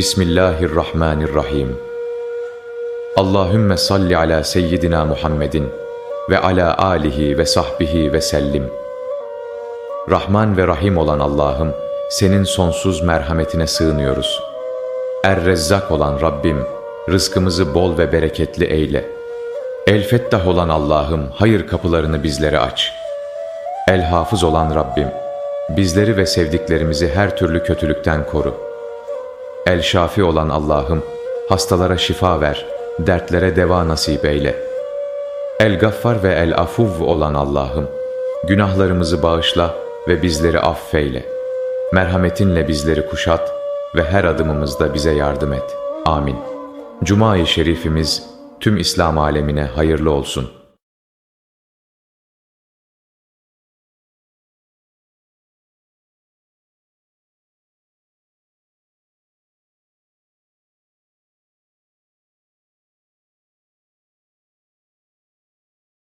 Bismillahirrahmanirrahim. Allahümme salli ala seyyidina Muhammedin ve ala alihi ve sahbihi ve sellim. Rahman ve Rahim olan Allah'ım, senin sonsuz merhametine sığınıyoruz. Er-Rezzak olan Rabbim, rızkımızı bol ve bereketli eyle. El-Fettah olan Allah'ım, hayır kapılarını bizlere aç. El-Hafız olan Rabbim, bizleri ve sevdiklerimizi her türlü kötülükten koru. El-Şafi olan Allah'ım, hastalara şifa ver, dertlere deva nasip eyle. El-Gaffar ve El-Afuv olan Allah'ım, günahlarımızı bağışla ve bizleri affeyle. Merhametinle bizleri kuşat ve her adımımızda bize yardım et. Amin. Cuma-i Şerifimiz tüm İslam alemine hayırlı olsun.